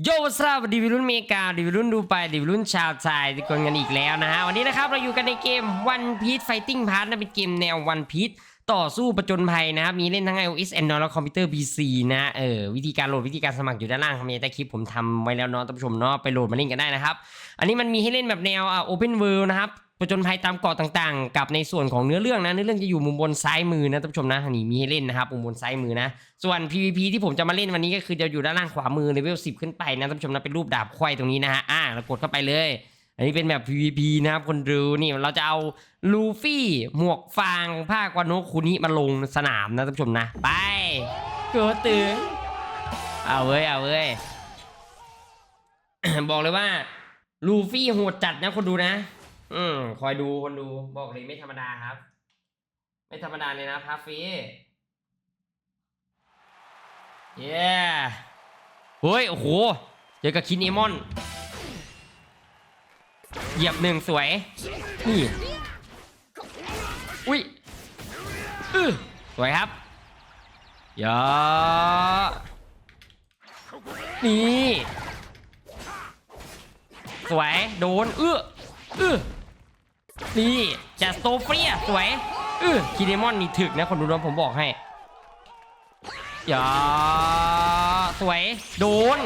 โยสวัสดีวิรุ่นเมกาดิวิรุ่นดูไปดิวิรุ่นชาวไทยทุกคนกันอีกแล้วนะฮะ วันนี้นะครับเราอยู่กันในเกม One Piece Fighting Pass นะเป็นเกมแนว One Piece ต่อสู้ประจนภัยนะครับ มีเล่นทั้ง iOS Android และคอมพิวเตอร์ PC นะ เออ วิธีการโหลดวิธีการสมัครอยู่ด้านล่างครับมีใต้คลิปผมทำไว้แล้วเนาะท่านผู้ชมเนาะไปโหลดมาเล่นกันได้นะครับ อันนี้มันมีให้เล่นแบบแนวอ่า Open World นะครับ ประจนภัยตามเกาะต่างๆ กับในส่วนของเนื้อเรื่องนะเนื้อเรื่องจะอยู่มุมบนซ้ายมือนะท่านผู้ชมนะนนี้มีให้เล่นนะครับมุมบนซ้ายมือนะ ส่วน PVP ที่ผมจะมาเล่นวันนี้ก็คือจะอยู่ด้านล่างขวามือเลเวล10 ขึ้นไปนะท่านผู้ชมนะเป็นรูปดาบควายตรงนี้นะฮะอ่าเรากดเข้าไปเลย อันนี้เป็นแบบ PVP นะครับคนดูนี่เราจะเอาลูฟี่หมวกฟางผ้ากวาโนคุนิมาลงสนามนะท่านผู้ชมนะ ไปเกิดตื่นเอาเว้ยเอาเว้ยบอกเลยว่าลูฟี่โหดจัดนะคนดูนะ อืม คอยดูคนดูบอกเลยไม่ธรรมดาครับ ไม่ธรรมดาเลยนะพาฟีเย้เฮ้ย โอ้โห เจอกับคินเอมอน เหยียบหนึ่งสวย นี่ อุ้ยอื้อสวยครับยานี่ สวย โดน เอื้อเอื้อ นี่จัสโตเฟียสวยเออคิเอมอนนี่ถึกนะคนดูนะผมบอกให้อย่าสวย โดน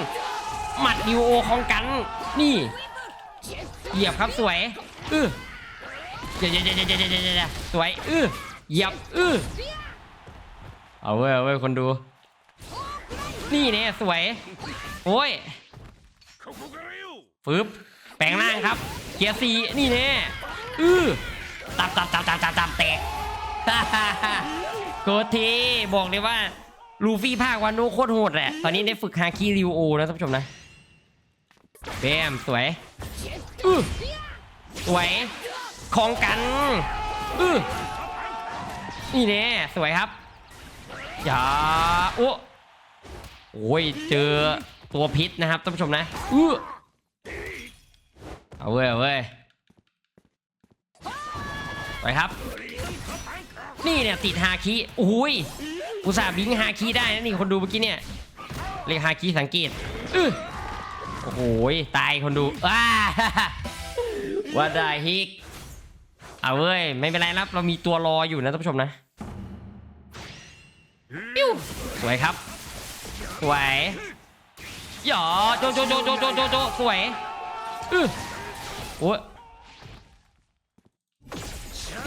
หมัดดิวโอของกัน นี่ เหยียบครับสวยอื้อเดี๋ยวเดี๋ยวเดี๋ยวเดี๋ยวเดี๋ยเดี๋ยวสวยอื้อเหยียบอื้อเอาเว้ยเอาเว้ยคนดู นี่เนี่ยสวย โอ้ยฟึบแปลงร่างครับ เกียร์สีนี่แน่ อือตับตับตับตับตับตับแตกโกทีบอกเลยว่าลูฟี่ภาควาโนโคตรโหดแหละ ตอนนี้ได้ฝึกฮาคิริวโอนะท่านผู้ชมนะเบมสวยอือสวยของกันอือนี่แน่สวยครับอย่าโอ้โอ้ยเจอตัวพิษนะครับท่านผู้ชมนะอือเอาเว้ยเอาเว้ย ไปครับ นี่เนี่ยติดฮาคิโอ้ยอุตส่าห์บิงฮาคิได้นะนี่คนดูเมื่อกี้เนี่ยเรียกฮาคิสังเกตโอ้โหตายคนดูอ้าว่าได้ฮิกเอาเว้ยไม่เป็นไรครับเรามีตัวรออยู่นะท่านผู้ชมนะปิ้วสวยครับสวยหยอโจโจโจโจโจโจโจสวยอื้อโอ้ย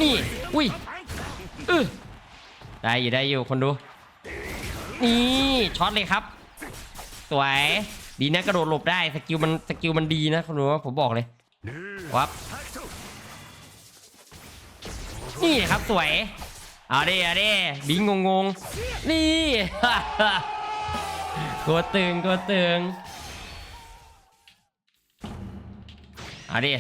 นี่ อุ้ยเออได้อยู่ได้อยู่คนดู นี่ช็อตเลยครับ สวย ดีนะกระโดดหลบได้สกิลมันสกิลมันดีนะคนดูว่าผมบอกเลยวับนี่ครับสวยเอาดิเอาดิบิงงงๆนี่ตัวตึงตัวตึงเอาดิ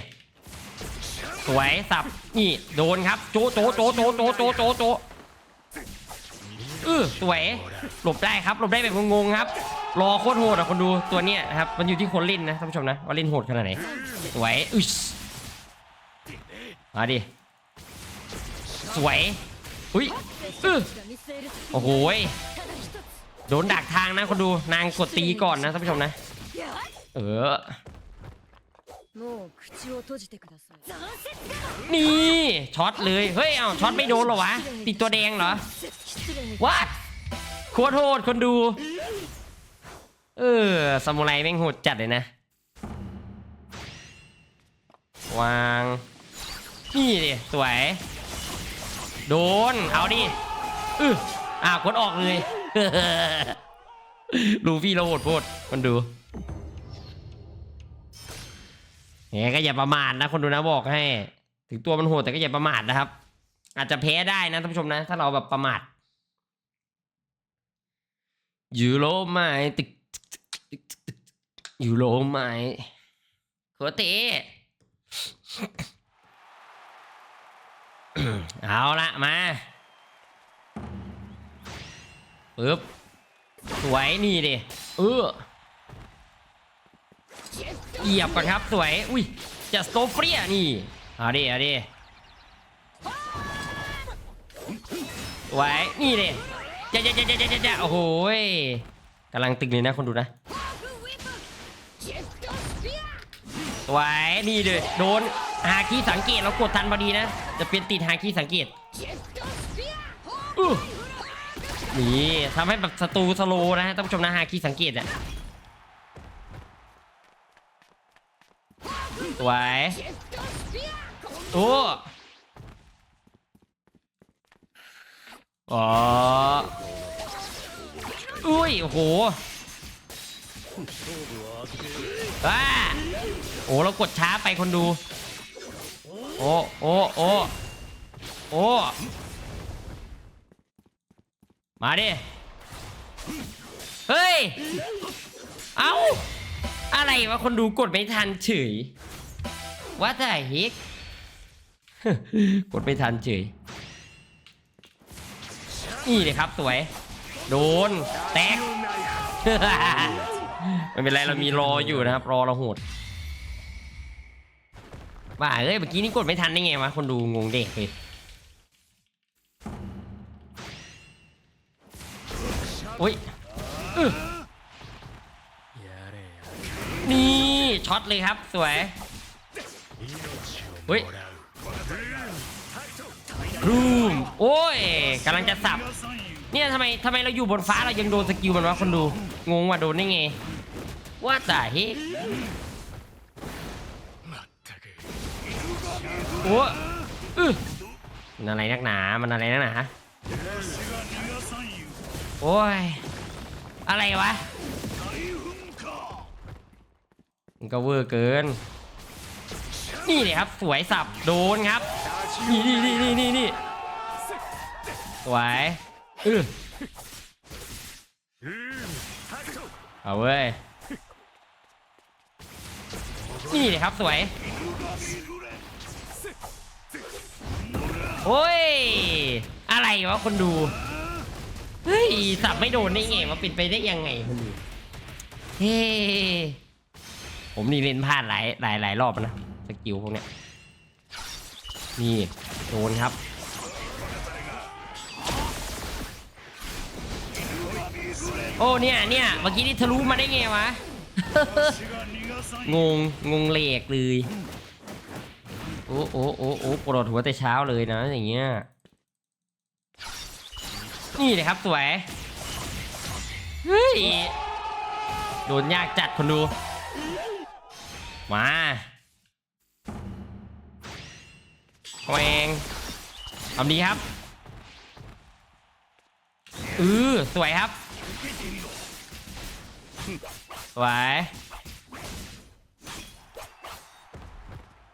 สวยสับนี่โดนครับโจโจโจโจโจโจโจโจเออสวยหลบได้ครับหลบได้แบบงงๆครับ รอโคตรโหดอะคนดูตัวเนี้ยนะครับมันอยู่ที่คนเล่นนะท่านผู้ชมนะว่าเล่นโหดขนาดไหนสวยอึชมาดิสวยอุ้ยเออโอ้โหโดนดักทางนะคนดูนางกดตีก่อนนะท่านผู้ชมนะ เออ もう口を閉じてください นี่ช็อตเลย เฮ้ย เอ้าช็อตไม่โดนเหรอวะ ติดตัวแดงเหรอ 失礼 วัดโคตรโหดคนดู เออซามูไรแม่งโหดจัดเลยนะ วาง นี่ดิสวย โดน เอาดิอืออ่ากดออกเลย ลูฟี่เราโหดโพดคนดู แหมก็อย่าประมาทนะคนดูนะบอกให้ ถึงตัวมันโหดแต่ก็อย่าประมาทนะครับ อาจจะแพ้ได้นะท่านผู้ชมนะ ถ้าเราแบบประมาทอยู่โรไมตึกตึกตึกตึกตึกยูโรไหมโคเตเอาละมาปึ๊บสวยนี่ดิเออ เหยียบก่อนครับสวย อุ้ยจะสโตเฟียนี่เอาดิเอาดิสวยนี่ดิจ้าจ้าจ้าจ้าจ้าจ้าโอ้โหกำลังตึงเลยนะคนดูนะสวยนี่เลยโดนหาคีสังเกตเรากดทันพอดีนะ จะเป็นติดหาคีย์สังเกตนี่ทำให้แบบศัตรูสโลนะฮะท่านผู้ชมนะหาคีสังเกตอะ สวยโอ้อ๋ออุ้ย โอ้โหว้าโอ้เรากดช้าไปคนดู โอ้ โอ้ โอ้ โอ้ มาดิ เฮ้ย เอ้า อะไรวะคนดูกดไม่ทันเฉย ว่าแต่เฮกกดไม่ทันเฉย นี่เลยครับสวย โดน แตก ไม่เป็นไรเรามีรออยู่นะครับ รอเราโหดว่าเอ้ยเมื่อกี้นี่กดไม่ทันได้ไงวะคนดูงงเด็กเลยโอ้ยออนี่ช็อตเลยครับสวย เฮ้ยรูมโอ้ยกำลังจะสับ เนี่ยทำไมทำไมเราอยู่บนฟ้าเรายังโดนสกิลมันวะคนดู งงว่าโดนได้ไง ว่าแต่เฮ้ยโอ้อื้อมันอะไรนักหนา มันอะไรนักหนาโอ้ย อะไรวะมันก็เวอร์เกิน นี่เลยครับสวยสับโดนครับนี่นี่นี่นี่นี่นี่สวยอือเอาเว้ยนี่เลยครับสวยโอ้ยอะไรวะคนดูเฮ้ยสับไม่โดนได้ไงวะป็นไปได้ยังไงคนดูเฮ้ผมนี่เล่นพลาดหลายหลายหลายรอบนะ สกิลพวกเนี้ยนี่โดนครับ โอ้เนี่ยเนี่ยเมื่อกี้นี่ทะลุมาได้ไงวะ งงงงเหลกเลยโอ้โอ้โอ้โอ้ปวดหัวแต่เช้าเลยนะอย่างเงี้ยนี่เลยครับสวยเฮ้ยโดนยากจัดคนดู มา แวงทำดีครับเออสวยครับ สวย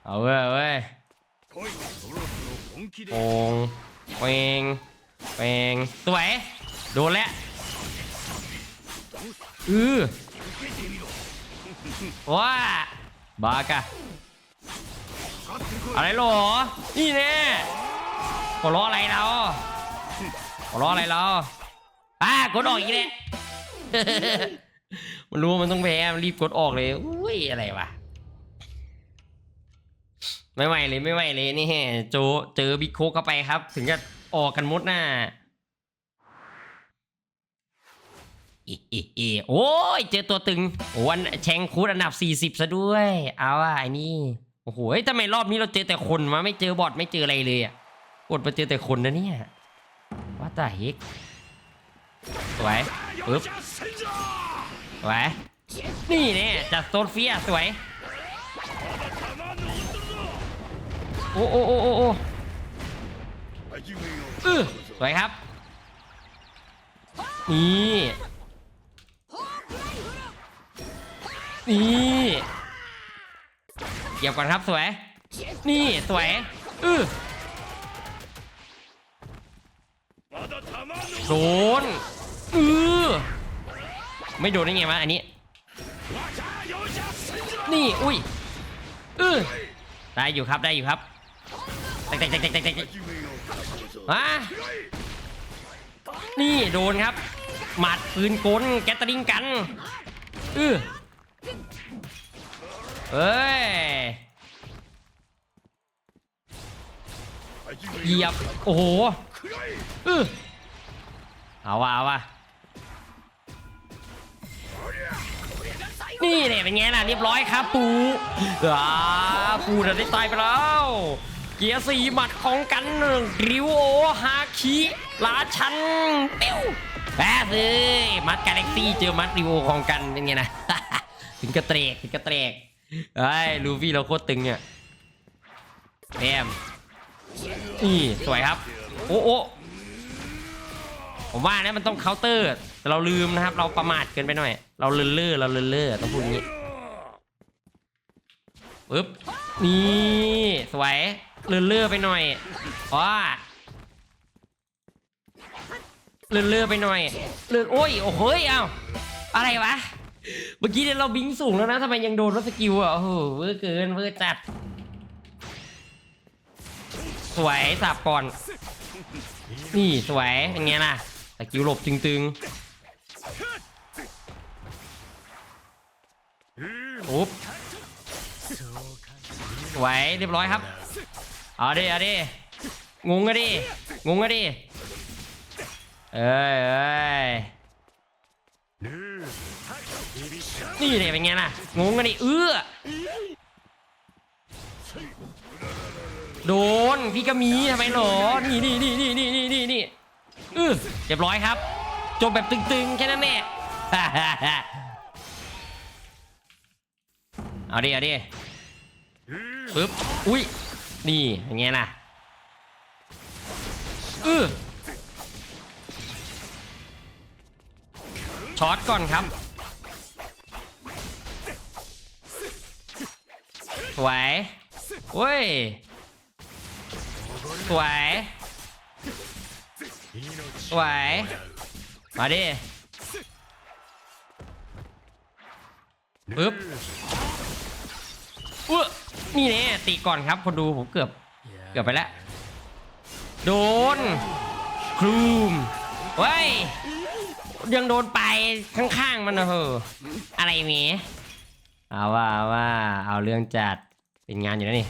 เอาเว้ยเอาเว้ยโปงเวงเวงสวย โดนแล้วอือว้าบากะ อะไรหรอ นี่แน่หัวล้ออะไรเราหัวล้ออะไรเราอ่ากดออกอีกแล้วมันรู้ว่ามันต้องแพ้ มันรีบกดออกเลยอุ้ยอะไรวะ ไม่ไหวเลยไม่ไหวเลยนี่แฮะโจเจอบิ๊กโคกเข้าไปครับ ถึงจะออกกันมดหน้าอีอีอีโอ้ย เจอตัวตึง โอ้วันแชงคูดอันดับ 40 ซะด้วย เอาอะไอ้นี่ โอ้โหทำไมรอบนี้เราเจอแต่คนวะไม่เจอบอทไม่เจออะไรเลยอะกดมาเจอแต่คนนะเนี่ยว่าแต่เฮกสวยปึ๊บสวยนี่เนี่ยจัดโซนเฟียสวยโอ้โอ้โอ้โอ้โอ้เออสวยครับ นี่ นี่ เก็บก่อนครับสวย นี่สวยอือโดนอือไม่โดนได้ไงวะอันนี้ นี่อุ้ยเออได้อยู่ครับได้อยู่ครับแตกแตกแตกแตกแตกแตกฮะนี่โดนครับ หมัดปืนกลแกตตริงกันเออเอ้ย เหยียบ โอ้โหเออเอาว่ะเอาว่ะนี่เนี่ยเป็นไงล่ะเรียบร้อยครับปูอ่าปูเดี๋ยวได้ตายไปแล้ว เกียร์สี่หมัดของกันริวโอฮาคิราชันปิ้วแป๊บเลยมัดกาแล็กซี่เจอมัดริวโอของกันเป็นไงนะถึงกระเตรกถึงกระเตรกไอ้ยลูฟี่เราโคตรตึงเนี่ยแอม นี่สวยครับ โอ้โอ้ผมว่านะมันต้องเคาน์เตอร์ แต่เราลืมนะครับ เราประมาทเกินไปหน่อย เราเลื่อนเล่อเราเลื่อนเล่อต้องพูดงี้ปึ๊บนี่สวยเลื่อนเล่อไปหน่อยว้าเลื่อนเล่อไปหน่อยเลื่อนโอ้ยโอ้โหยเอ้าอะไรวะเมื่อกี้เนี่ยเราบิงสูงแล้วนะทำไมยังโดนรถสกิลอะโอ้โหเวอร์เกินเวอร์จัด สวยสับก่อน นี่สวยเป็นไงล่ะสกิลหลบตึงๆปุ๊บสวยเรียบร้อยครับเอาดิเอาดิงงอะดิงงอะดิเอ้ยเอ้ยนี่เลยเป็นไงล่ะงงกันดิเอื้อ โดนพี่ก็มีทำไมหรอ นี่นี่นี่นี่นี่นี่นี่นี่เออเรียบร้อยครับ จบแบบตึงๆ แค่นั้นแน่เอาดิเอาดิปึ๊บ อุ้ย นี่เป็นไงล่ะเออช็อตก่อนครับสวเว้ย สวยสวยมาดิปึ๊บอุ๊ยนี่แน่ตีก่อนครับคนดูผมเกือบเกือบไปแล้ว โดนครูมเว้ยยังโดนไปข้างๆมันนะเหรออะไรเมีเอาว่าเอาว่าเอาเรื่องจัดเป็นงานอยู่แล้วนี่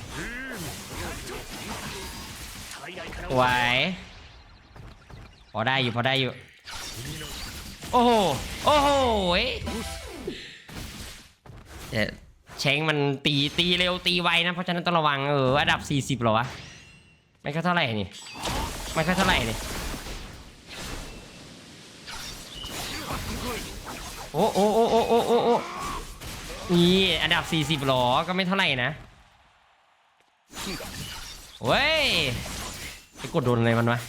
ไหวพอได้อยู่พอได้อยู่ โอ้โห โอ้โหยแต่เช้งมันตีตีเร็วตีไวนะ เพราะฉะนั้นต้องระวังเอออันดับ 40หรอวะไม่ค่อยเท่าไหร่นี่ไม่ค่อยเท่าไหร่นี่โอ้โอ้โอ้โอ้โอ้โอ้โอ้นี่อันดับ 40หรอก็ไม่เท่าไหร่นะเว้ย กดโดนอะไรมันวะ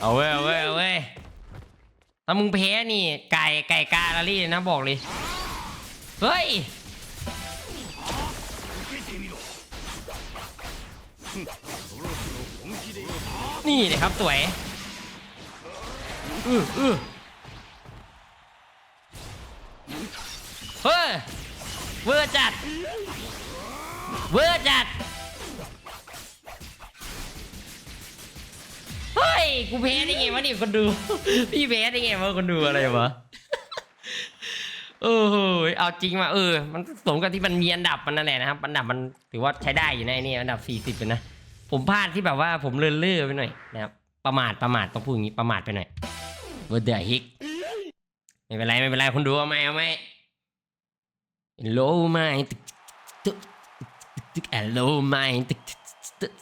เอาเว้ยเอาเว้ยเอาเว้ยถ้ามึงแพ้นี่ไก่ไก่กาลารี่นะบอกเลย เฮ้ย นี่เลยครับสวยอืออือเฮ้ยเวอร์จัด เวอร์จัด กูแพ้ได้ไงวะเนี่ยคนดู พี่แพ้ได้ไงวะคนดูอะไรวะเออเฮ้ยเอาจริงว่ะเออ มันสมกับที่มันมีอันดับมันนั่นแหละนะครับ อันดับมันถือว่าใช้ได้อยู่ในนี่อันดับ40เป็นนะ ผมพลาดที่แบบว่าผมเลื่อนเลื่อไปหน่อยนะครับ ประมาทประมาทต้องพูดอย่างนี้ประมาทไปหน่อยเวอร์เดอร์ฮิกไม่เป็นไรไม่เป็นไรคุณดูเอาไหมเอาไหมโลไม่ตึกตึกตึกโลไม่ตึกตึก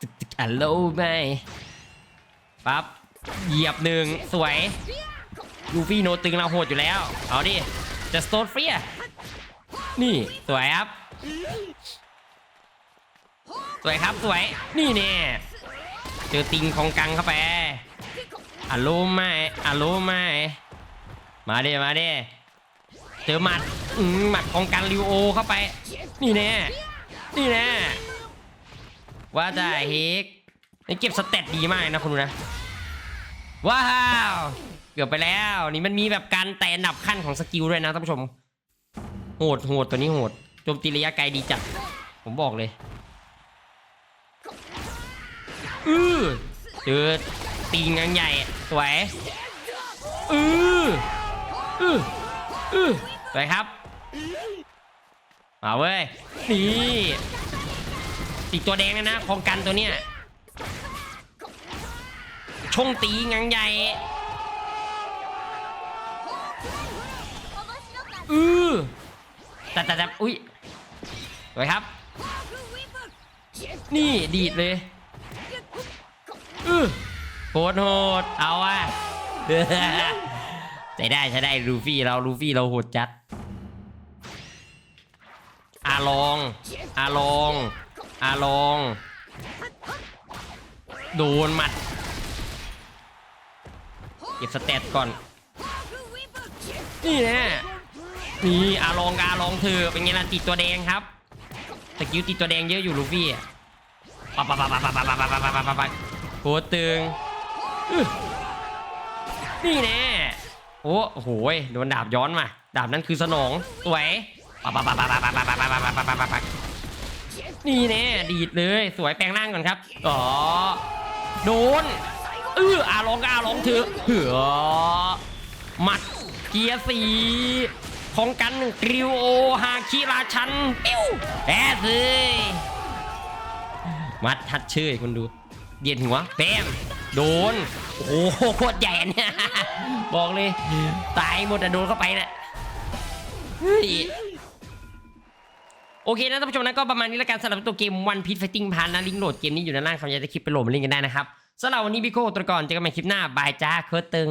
ตึกตึกโลไม่ ปั๊บเหยียบหนึ่งสวยลูฟี่โนตึงเราโหดอยู่แล้ว เอาดิจะสโตนเฟียนี่สวยครับ สวยครับสวยนี่เนี่ยเจอติงของกังเข้าไปอะโลไม่อะโลไม่มาเด้มาเด้เจอหมัดหมัดของกังริวโอเข้าไป นี่แน่นี่แน่ว่าจะเฮก นี่เก็บสเตตดีมากนะคุณดูนะ ว้าว เกือบไปแล้ว นี่มันมีแบบการแต่อันดับขั้นของสกิลด้วยนะท่านผู้ชม โหดโหดตัวนี้โหดโจมตีระยะไกลดีจัด ผมบอกเลยอือเจอตีงานใหญ่สวยอืออืออือสวยครับมาเว้ยนี่ติดตัวแดงเลยนะของกันตัวเนี้ย ชงตีงังใหญ่อือแต่แต่แต่อุ้ยสวยครับ นี่ดีดเลยอือโคตรโหด เอาอะใช้ได้ใช้ได้ลูฟี่เราลูฟี่เราโหดจัดอาลอง อาลอง อาลอง โดนหมัด ก็บสเตตก่อน นี่แน่นี่อาลองกับอาลองเธอเป็นไงล่ะติดตัวแดงครับสกิลติดตัวแดงเยอะอยู่ลูฟี่อะปะปะปะปะปะปะปะปะปะปะปะปะปะโหตึงอื้อนี่แน่โอ้โหยโดนดาบย้อนมาดาบนั้นคือสนองสวยปะปะปะปะปะปะปะปะปะปะปะปะปะปะนี่แน่ดีดเลยสวยแปลงร่างก่อนครับอ๋อโดน เอออาลองกับอาลองเธอะเหือหมัดเกียร์สีของกันกริวโอฮาคิราชันปิ้วแพ้เลยมัดทัดเชื่อคุณดู เย็นหัวเต็มโดน โอ้โหโคตรใหญ่เนี่ยบอกเลย ตายหมดอะโดนเข้าไปน่ะโอเคนะท่านผู้ชมนะก็ประมาณนี้แล้วกันสำหรับตัวเกม One Piece Fighting พันนะลิงก์โหลดเกมนี้อยู่ด้านล่างคำอยาจะคลิปไปโหลดมาเล่นกันได้นะครับ สำหรับวันนี้พี่โก้ตัวก่อนเจอกันใหม่คลิปหน้าบายจ้าโคตรตึง